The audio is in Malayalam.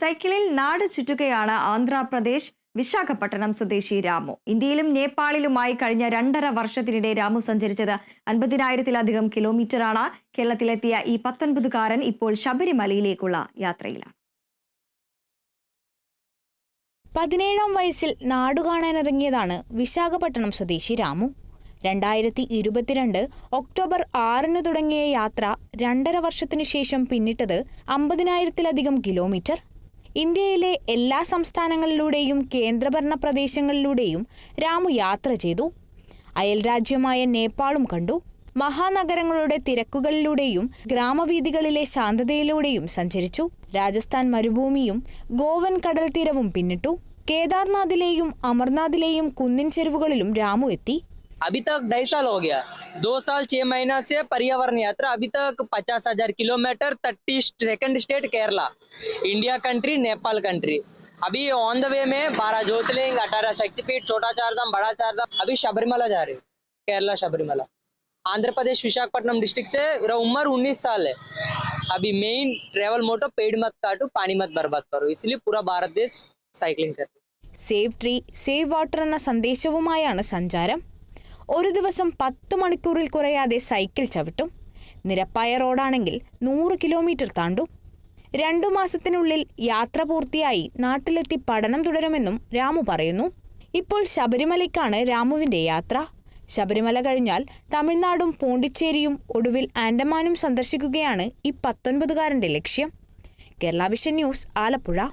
സൈക്കിളിൽ നാട് ചുറ്റുകയാണ് ആന്ധ്രാപ്രദേശ് വിശാഖപട്ടണം സ്വദേശി രാമു. ഇന്ത്യയിലും നേപ്പാളിലുമായി കഴിഞ്ഞ രണ്ടര വർഷത്തിനിടെ രാമു സഞ്ചരിച്ചത് അൻപതിനായിരത്തിലധികം കിലോമീറ്ററാണ്. കേരളത്തിലെത്തിയ ഈ പത്തൊൻപതുകാരൻ ഇപ്പോൾ ശബരിമലയിലേക്കുള്ള യാത്രയിലാണ്. പതിനേഴാം വയസ്സിൽ നാടുകാണാനിറങ്ങിയതാണ് വിശാഖപട്ടണം സ്വദേശി രാമു. രണ്ടായിരത്തി ഇരുപത്തിരണ്ട് ഒക്ടോബർ ആറിന് തുടങ്ങിയ യാത്ര രണ്ടര വർഷത്തിനു ശേഷം പിന്നിട്ടത് അമ്പതിനായിരത്തിലധികം കിലോമീറ്റർ ഇന്ത്യയിലെ എല്ലാ സംസ്ഥാനങ്ങളിലൂടെയും കേന്ദ്രഭരണ പ്രദേശങ്ങളിലൂടെയും രാമു യാത്ര ചെയ്തു. അയൽരാജ്യമായ നേപ്പാളും കണ്ടു. മഹാനഗരങ്ങളുടെ തിരക്കുകളിലൂടെയും ഗ്രാമവീഥികളിലെ ശാന്തതയിലൂടെയും സഞ്ചരിച്ചു. രാജസ്ഥാൻ മരുഭൂമിയും ഗോവൻ കടൽ തീരവും പിന്നിട്ടു. കേദാർനാഥിലെയും അമർനാഥിലെയും കുന്നിൻ ചെരുവുകളിലും രാമു എത്തി. अभी तक ढाई साल हो गया दो साल छह महीना से पर्यावरण यात्रा अभी तक पचास हजार kilometre thirty second state Kerala India country Nepal country अभी ऑन द वे में बारह ज्योतिर्लिंग अठारह शक्तिपीठ छोटा चार धाम बड़ा चार धाम अभी शबरीमला जा रहे हैं केरला शबरीमला आंध्र प्रदेश विशाखपट्टनम डिस्ट्रिक्ट से मेरा उम्र उन्नीस साल है अभी मेन ट्रेवल मोटो पेड़ मत काटो पानी मत बर्बाद करो इसलिए पूरा भारत देश साइकिलिंग कर സേവ് ട്രീ സേവ് വാട്ടർ എന്ന സന്ദേശവുമായാണ് സഞ്ചാരം ഒരു ദിവസം പത്ത് മണിക്കൂറിൽ കുറയാതെ സൈക്കിൾ ചവിട്ടും. നിരപ്പായ റോഡാണെങ്കിൽ നൂറ് കിലോമീറ്റർ താണ്ടും. രണ്ടു മാസത്തിനുള്ളിൽ യാത്ര പൂർത്തിയായി നാട്ടിലെത്തി പഠനം തുടരുമെന്നും രാമു പറയുന്നു. ഇപ്പോൾ ശബരിമലയ്ക്കാണ് രാമുവിന്റെ യാത്ര. ശബരിമല കഴിഞ്ഞാൽ തമിഴ്നാടും പോണ്ടിച്ചേരിയും ഒടുവിൽ ആൻഡമാനും സന്ദർശിക്കുകയാണ് ഈ പത്തൊൻപതുകാരന്റെ ലക്ഷ്യം. Kerala vision news Alappuzha.